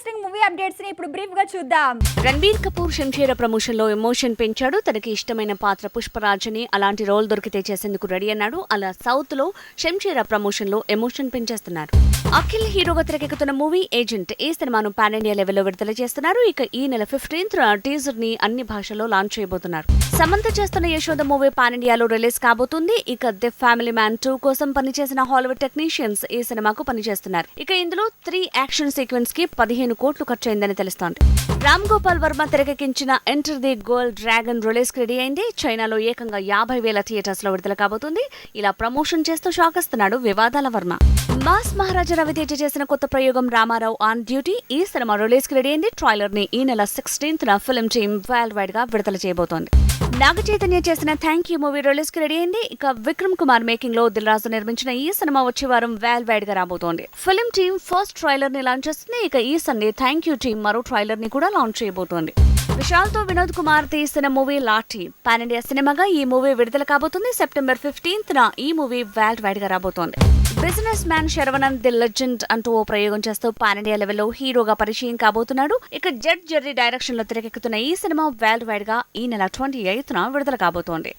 Interesting movie అప్డేట్స్ని ఇప్పుడు బ్రీఫ్గా చూద్దాం. రణబీర్ కపూర్ శంషేర ప్రమోషన్లో ఎమోషన్ పెంచాడు. తనకి ఇష్టమైన పాత్ర పుష్పరాజని అలాంటి రోల్ దొరికితే చేసేందుకు రెడీ అన్నాడు. అలా సౌత్లో శంషేర ప్రమోషన్లో ఎమోషన్ పెంచేస్తున్నారు. అఖిల్ హీరోగా తెరకెక్కుతున్న మూవీ ఏజెంట్ ఈ సినిమాను పాన్ ఇండియా లెవెల్లో విడుదల చేస్తున్నారు. ఇక ఈ నెల ఫిఫ్టీన్త్ టీజర్ని అన్ని భాషల్లో లాంచ్ చేయబోతున్నారు. సమంత చేస్తున్న యశోద మూవీ పాన్ ఇండియాలో రిలీజ్ కాబోతుంది. ఇక ది ఫ్యామిలీ మ్యాన్ టూ కోసం పనిచేసిన హాలీవుడ్ టెక్నీషియన్స్ ఈ సినిమాకు పనిచేస్తున్నారు. ఇక ఇందులో త్రీ యాక్షన్ సీక్వెన్స్కి పదిహేను కోట్లు ఖర్చయిందని తెలుస్తోంది. రామ్ గోపాల్ వర్మ తెరకెక్కించిన enter the gold dragon release ready అయింది. చైనాలో ఏకంగా యాభై వేల థియేటర్స్లో విడుదల కాబోతుంది. ఇలా ప్రమోషన్ చేస్తూ షాకిస్తున్నాడు వివాదాల వర్మ. మాస్ మహారాజా రవితేజ చేసిన కొత్త ప్రయోగం రామారావు ఆన్ డ్యూటీ. ఈ సినిమా రిలీజ్కి రెడీ అయింది. ట్రైలర్ని ఈ నెల సిక్స్టీన్త్ ఫిల్మ్ టీమ్ వరల్డ్ వైడ్గా విడుదల చేయబోతోంది. నాగచైతన్య చేసిన థ్యాంక్ యూ మూవీ రిలీజ్కి రెడీ అయింది. ఇక విక్రమ్ కుమార్ మేకింగ్లో దిల్ రాజు నిర్మించిన ఈ సినిమా వచ్చే వారం వేల్ వైడ్గా రాబోతోంది. ఫిల్మ్ టీమ్ ఫస్ట్ ట్రైలర్ని లాంచ్ చేస్తుంది. ఇక ఈ సండే థ్యాంక్ యూ టీమ్ మరో ట్రైలర్ని కూడా లాంచ్ చేయబోతోంది. విశాల్తో వినోద్ కుమార్ తీసిన మూవీ లాఠీ పాన్ ఇండియా సినిమాగా ఈ మూవీ విడుదల కాబోతుంది సెప్టెంబర్ ఫిఫ్టీన్త్ ఈ మూవీ వరల్డ్ వైడ్గా రాబోతోంది. Business man Saravanan the legend అంటూ ఓ ప్రయోగం చేస్తూ పాన్ ఇండియా లెవెల్లో హీరోగా పరిచయం కాబోతున్నాడు. ఇక జడ్ జెర్రీ డైరెక్షన్లో తెరకెక్కుతున్న ఈ సినిమా వరల్డ్ వైడ్గా ఈ నెల ట్వంటీ ఎయిత్ న విడుదల కాబోతోంది.